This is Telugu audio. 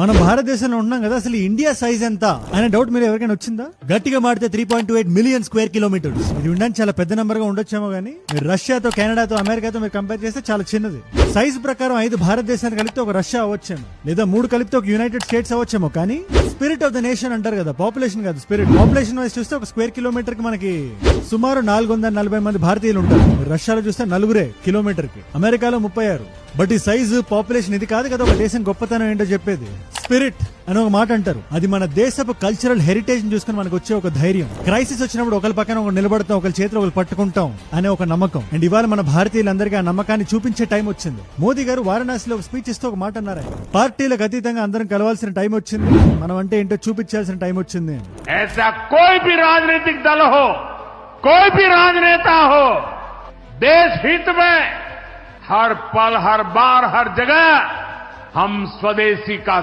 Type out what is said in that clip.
మనం భారతదేశంలో ఉన్నాం కదా అసలు ఇండియా సైజ్ ఎంత అనే డౌట్ మీరు ఎవరికైనా వచ్చిందా? గట్టిగా మాడితే three point eight million square kilometres ఇది ఉండడానికి చాలా పెద్ద నెంబర్గా ఉండొచ్చేమో కానీ రష్యాతో కెనడాతో అమెరికాతో మీరు కంపేర్ చేస్తే చాలా చిన్నది. సైజ్ ప్రకారం ఐదు భారతదేశాన్ని కలిపితే ఒక రష్యా అవ్వచ్చేమో లేదా మూడు కలిపితే ఒక యునైటెడ్ స్టేట్స్ అవ్వచ్చేమో కానీ స్పిరిట్ ఆఫ్ ద నేషన్ అంటారు కదా పాపులేషన్ కాదు స్పిరిట్ పాపులేషన్ వైజ్ చూస్తే ఒక స్క్వేర్ కిలోమీటర్కి మనకి సుమారు నాలుగు వందల నలభై మంది భారతీయులు ఉంటారు. రష్యాలో చూస్తే నలుగురే కిలోమీటర్కి అమెరికాలో ముప్పై ఆరు. బట్ ఈ సైజు పాపులేషన్ ఇది కాదు కదా ఒక దేశం గొప్పతనం ఏంటో చెప్పేది? స్పిరిట్ అని ఒక మాట అంటారు. అది మన దేశపు కల్చరల్ హెరిటేజ్ చూసుకుని మనకు వచ్చే ఒక ధైర్యం. క్రైసిస్ వచ్చినప్పుడు ఒకరి పక్కన ఒక నిలబడతాం ఒకరి చేతిలో ఒకరు పట్టుకుంటాం అనే ఒక నమ్మకం. అండ్ ఇవాళ మన భారతీయులందరికీ ఆ నమ్మకాన్ని చూపించే టైం వచ్చింది. మోదీ గారు వారణాసిలో ఒక స్పీచ్ ఇస్తూ ఒక మాట అన్నారు. పార్టీలకు అతీతంగా అందరం కలవాల్సిన టైం వచ్చింది. మనం అంటే ఏంటో చూపించాల్సిన టైం వచ్చింది రాజనీతి దళ హో కోయి రాజనేత హో దేశ హిత మే हर पल हर बार हर जगह हम स्वदेशी का